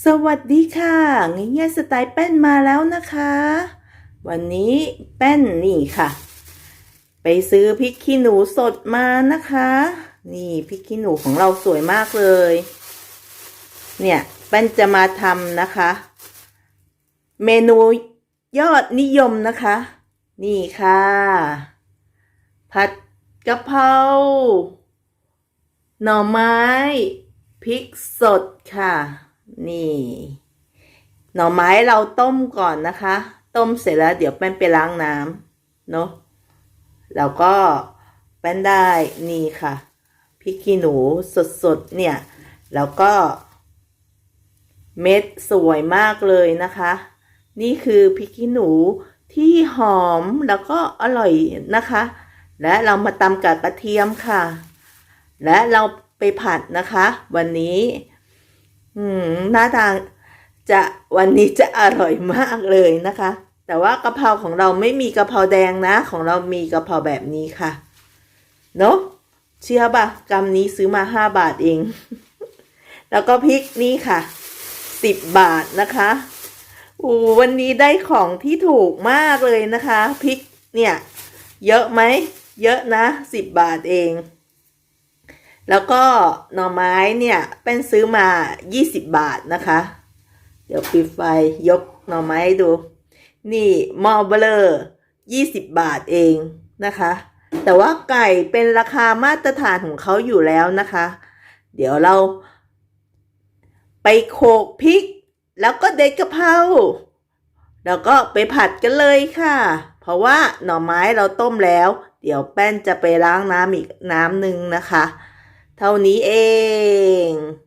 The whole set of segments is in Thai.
สวัสดีค่ะง่ายๆสไตล์แป้นมาแล้วนะคะ วันนี้แป้นนี่ค่ะ ไปซื้อพริกขี้หนูสดมานะคะ นี่พริกขี้หนูของเราสวยมากเลย เนี่ยแป้นจะมาทำนะคะ เมนูยอดนิยมนะคะ นี่ค่ะ ผัดกะเพราหน่อไม้พริกสดค่ะ นี่ หน่อไม้เราต้มก่อนนะคะ ต้มเสร็จแล้วเดี๋ยวแป้นไปล้างน้ำเนาะแล้วก็แป้นได้นี่ค่ะพริกขี้หนูสดๆเนี่ย แล้วก็เม็ดสวยมากเลยนะคะ นี่คือพริกขี้หนูที่หอมแล้วก็อร่อยนะคะ และเรามาตำกับกระเทียมค่ะ และเราไปผัดนะคะ วันนี้ อืมหน้าทางจะวันนี้จะอร่อยมากเลยนะคะ แต่ว่ากะเพราของเราไม่มีกะเพราแดงนะ ของเรามีกะเพราแบบนี้ค่ะ เนาะเชื่อปะกำนี้ซื้อมาห้าบาทเอง แล้วก็พริกนี่ค่ะสิบบาทนะคะอู้วันนี้ได้ของที่ถูกมากเลยนะคะพริกเนี่ย เยอะไหม เยอะนะสิบบาทเอง แล้วก็หน่อไม้เนี่ยเป็นซื้อมา 20 บาทนะคะ เดี๋ยวปิดไฟยกหน่อไม้ให้ดู นี่มอเบลอ20 บาทเองนะคะ แต่ว่าไก่เป็นราคามาตรฐานของเขาอยู่แล้วนะคะ เดี๋ยวเรา ไปโขกพริก แล้วก็เด็ดกะเพราแล้วก็ไปผัดกันเลยค่ะ เพราะว่าหน่อไม้เราต้มแล้ว เดี๋ยวแป้นจะไปล้างน้ำอีกน้ำหนึ่งนะคะ เท่านี้เอง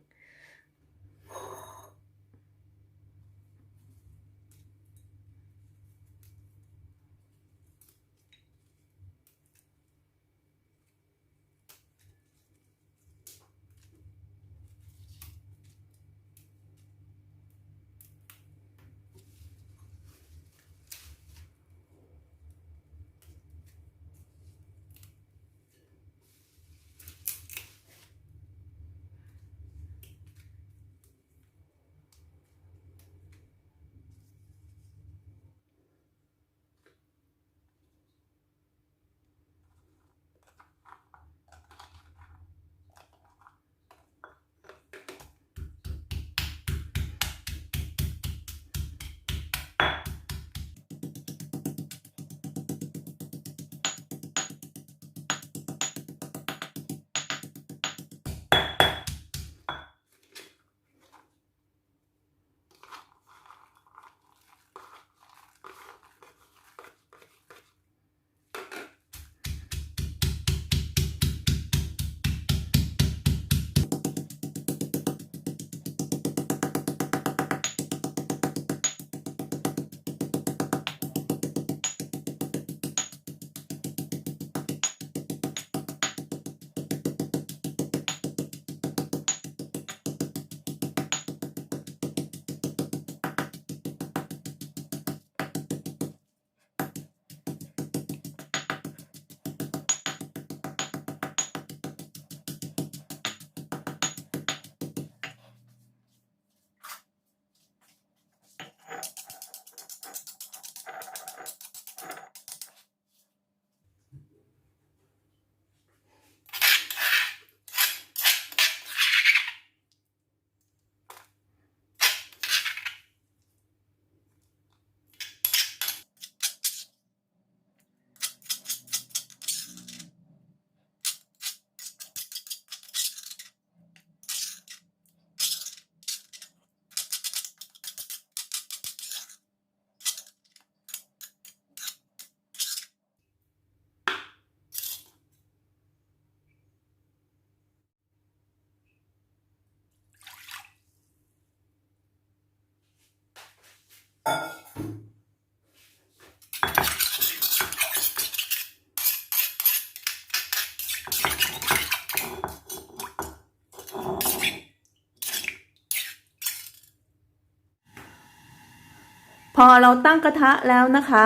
พอเราตั้งกระทะแล้วนะคะ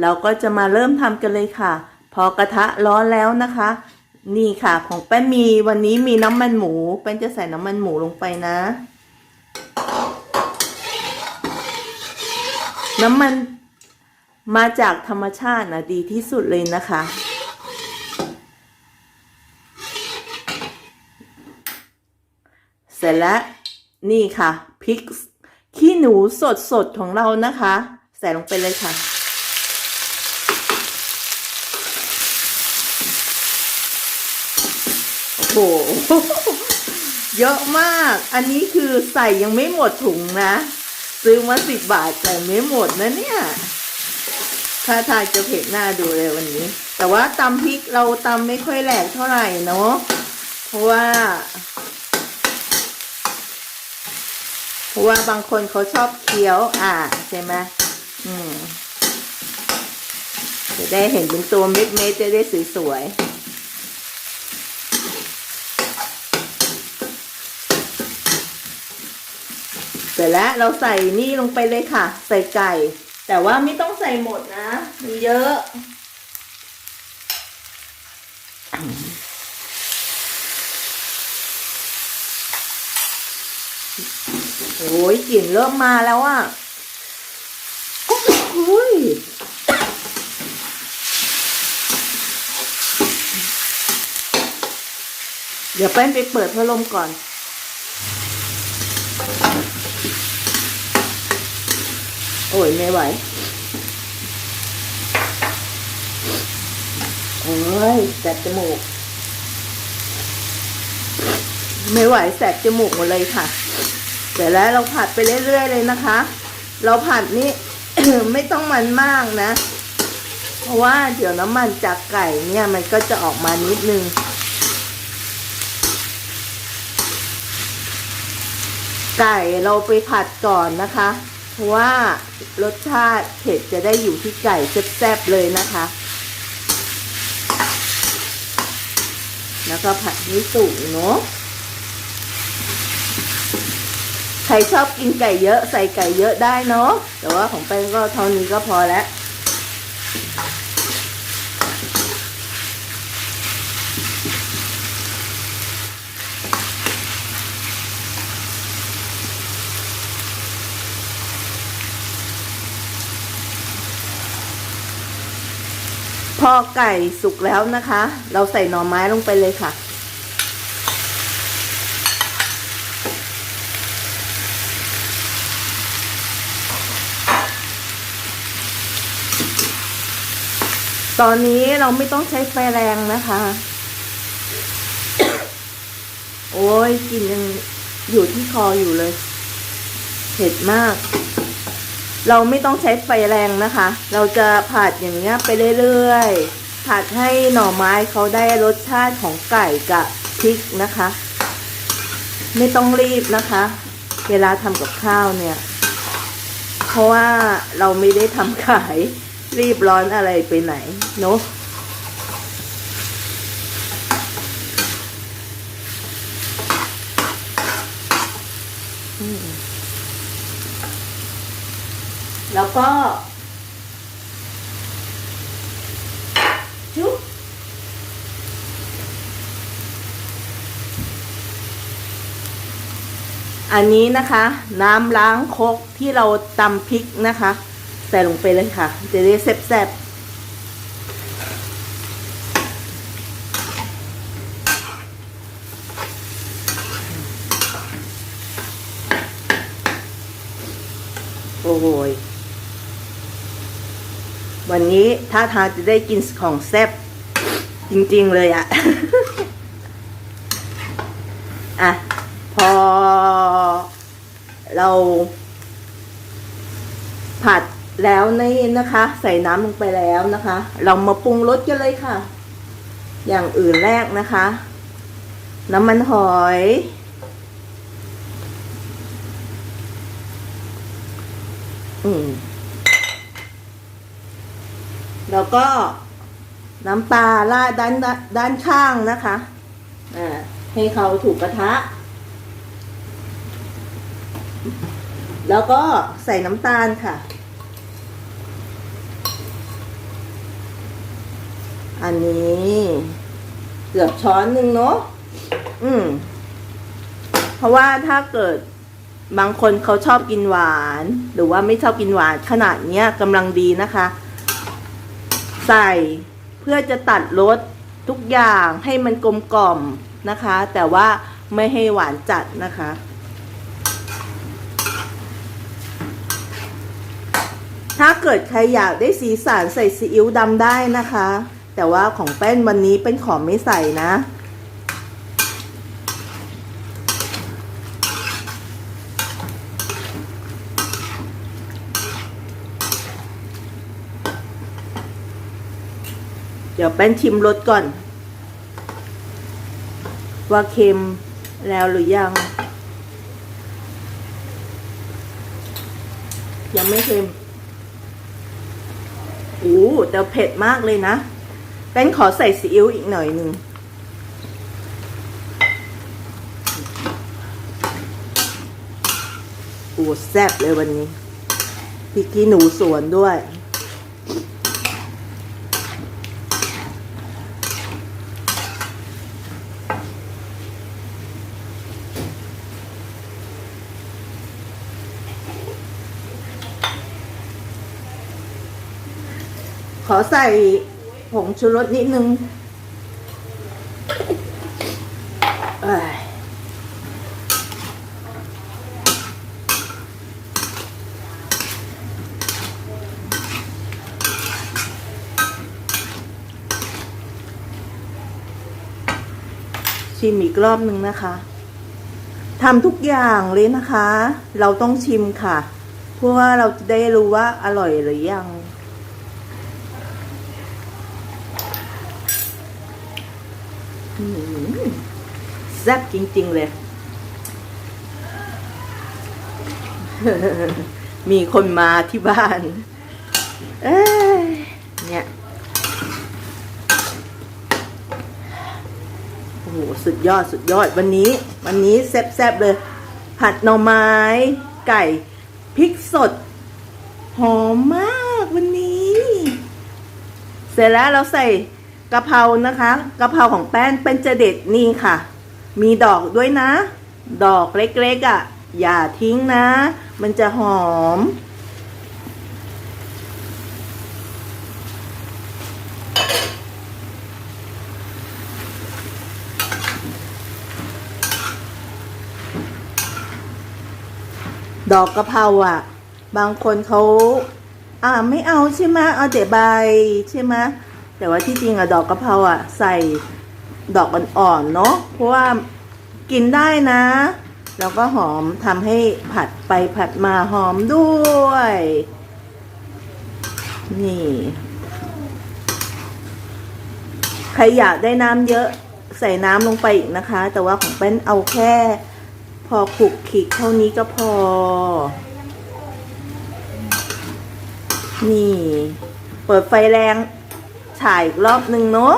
เราก็จะมาเริ่มทำกันเลยค่ะ พอกระทะร้อนแล้วนะคะ นี่ค่ะของแป้นมีวันนี้มีน้ำมันหมูแป้นจะใส่น้ำมันหมูลงไปนะ น้ำมันมาจากธรรมชาตินะดีที่สุดเลยนะคะ เสร็จแล้วนี่ค่ะพริก หนูสดสดของเรานะคะ ใส่ลงไปเลยค่ะ โอ้โห เยอะมาก อันนี้คือใส่ยังไม่หมดถุงนะ ซื้อมาสิบบาทแต่ไม่หมดนะเนี่ยถ้าทางจะเผ็ดหน้าดูเลยวันนี้ แต่ว่าตำพริกเราตำไม่ค่อยแหลกเท่าไหร่เนาะเพราะว่า เพ ราะว่าบางคนเขาชอบเคี้ยว อ่าใช่ไหมอืมจะได้เห็นเป็นตัวเม็ดๆจะได้สวยๆเสร็จแล้วเราใส่นี่ลงไปเลยค่ะ ใส่ไก่ แต่ว่าไม่ต้องใส่หมดนะมันเยอะ โอ้ยกลิ่นเริ่มมาแล้วอะโอ้ยเดี๋ยวแป้นไปเปิดพัดลมก่อนโอ้ยไม่ไหว โอ้ยแสบจมูก ไม่ไหวแสบจมูกหมดเลยค่ะ เสร็จแล้วเราผัดไปเรื่อยๆเลยนะคะ เราผัดนี่ไม่ต้องมันมากนะ เพราะว่าเดี๋ยวน้ำมันจากไก่เนี่ยมันก็จะออกมานิดนึงไก่เราไปผัดก่อนนะคะ เพราะว่ารสชาติเผ็ดจะได้อยู่ที่ไก่แซ่บๆเลยนะคะ แล้วก็ผัดให้สุกเนาะ ใครชอบกินไก่เยอะใส่ไก่เยอะได้เนาะแต่ว่าของแป้งก็เท่านี้ก็พอแล้วพอไก่สุกแล้วนะคะ เราใส่หน่อไม้ลงไปเลยค่ะ ตอนนี้เราไม่ต้องใช้ไฟแรงนะคะ โอ้ยกลินยังอยู่ที่คออยู่เลย เผ็ดมาก เราไม่ต้องใช้ไฟแรงนะคะ เราจะผัดอย่างเงี้ยไปเรื่อยๆ ผัดให้หน่อไม้เขาได้รสชาติของไก่กับพริกนะคะ ไม่ต้องรีบนะคะ เวลาทำกับข้าวเนี่ย เพราะว่าเราไม่ได้ทำขาย รีบร้อนอะไรไปไหน เนาะแล้วก็ชุบอันนี้นะคะ น้ำล้างคกที่เราตำพริกนะคะ ใส่ลงไปเลยค่ะ จะได้แซ่บๆ โอ้โหวันนี้ถ้าทางจะได้กินของแซ่บจริงๆเลยอะอะ พอเราผัด แล้วนี่นะคะ ใส่น้ำลงไปแล้วนะคะ เรามาปรุงรสกันเลยค่ะ อย่างอื่นแรกนะคะ น้ำมันหอย อืมแล้วก็น้ำปลาราดด้านด้านข้างนะคะอ่าให้เขาถูกกระทะ แล้วก็ใส่น้ำตาลค่ะ อันนี้ เกือบช้อนหนึ่งเนาะอืม เพราะว่าถ้าเกิดบางคนเขาชอบกินหวาน หรือว่าไม่ชอบกินหวานขนาดเนี้ยกำลังดีนะคะ ใส่เพื่อจะตัดรสทุกอย่างให้มันกลมกล่อมนะคะ แต่ว่าไม่ให้หวานจัดนะคะ ถ้าเกิดใครอยากได้สีสันใส่ซีอิ๊วดำได้นะคะ แต่ว่าของแป้นวันนี้เป็นขอไม่ใส่นะเดี๋ยวแป้นชิมรสก่อน ว่าเค็มแล้วหรือยัง ยังไม่เค็มโอ้แต่เผ็ดมากเลยนะ แป้นขอใส่ซีอิ๊วอีกหน่อยหนึ่งโอ้แซ่บเลยวันนี้พริกขี้หนูสวนด้วย ขอใส่ ผงชูรสนิดนึงชิมอีกรอบนึงนะคะทำทุกอย่างเลยนะคะ เราต้องชิมค่ะ เพื่อว่าเราจะได้รู้ว่าอร่อยหรือยัง อืม แซ่บจริง ๆ เลย มีคนมาที่บ้าน เอ้ยเนี่ยโอ้โหสุดยอดสุดยอดวันนี้ วันนี้แซ่บๆเลย ผัดหน่อไม้ ไก่พริกสด หอมมากวันนี้ เสร็จแล้วเราใส่ กะเพรานะคะกะเพราของแป้นเป็นจะเด็ดนี่ค่ะ มีดอกด้วยนะ ดอกเล็กๆอะ่ะ อย่าทิ้งนะ มันจะหอม ดอกกะเพราอะ บางคนเขาอ่าไม่เอาใช่ไหมเอาแต่ใบใช่ไหม แต่ว่าที่จริงอะดอกกะเพราอะใส่ดอกอ่อนๆเนาะเพราะว่ากินได้นะ แล้วก็หอมทำให้ผัดไปผัดมาหอมด้วย นี่ ใครอยากได้น้ำเยอะใส่น้ำลงไปอีกนะคะ แต่ว่าของเป็นเอาแค่ พอขลุกขลิกเท่านี้ก็พอ นี่ เปิดไฟแรง ฉายอีกรอบหนึ่งเนาะ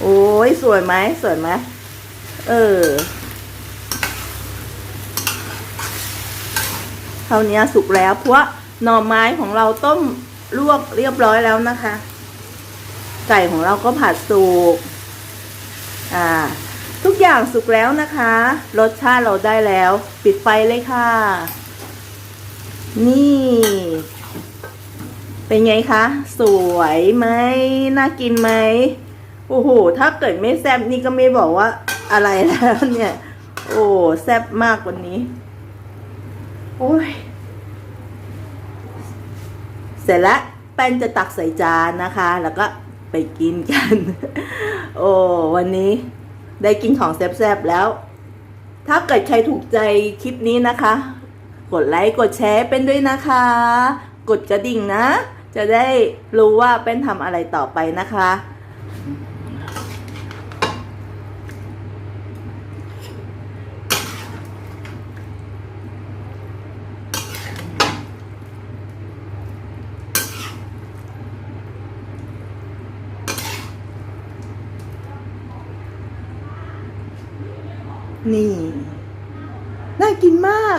โอ้ยสวยไหมสวยไหมเออเท่านี้สุกแล้ว เพราะหน่อไม้ของเราต้มลวกเรียบร้อยแล้วนะคะ ไก่ของเราก็ผัดสุกอ่า ทุกอย่างสุกแล้วนะคะ รสชาติเราได้แล้ว ปิดไฟเลยค่ะ นี่ เป็นไงคะ สวยไหมน่ากินไหมโอ้โห ถ้าเกิดไม่แซบนี่ก็ไม่บอกว่าอะไรแล้วเนี่ย โอ้แซบมากกว่านี้ โอ้ย เสร็จแล้วแป้นจะตักใส่จานนะคะ แล้วก็ไปกินกัน โอ้วันนี้ได้กินของแซ่บๆแล้ว ถ้าเกิดใครถูกใจคลิปนี้นะคะ กดไลค์ กดแชร์เป็นด้วยนะคะ กดกระดิ่งนะ จะได้รู้ว่าเป็นทำอะไรต่อไปนะคะ นี่ น่ากินมาก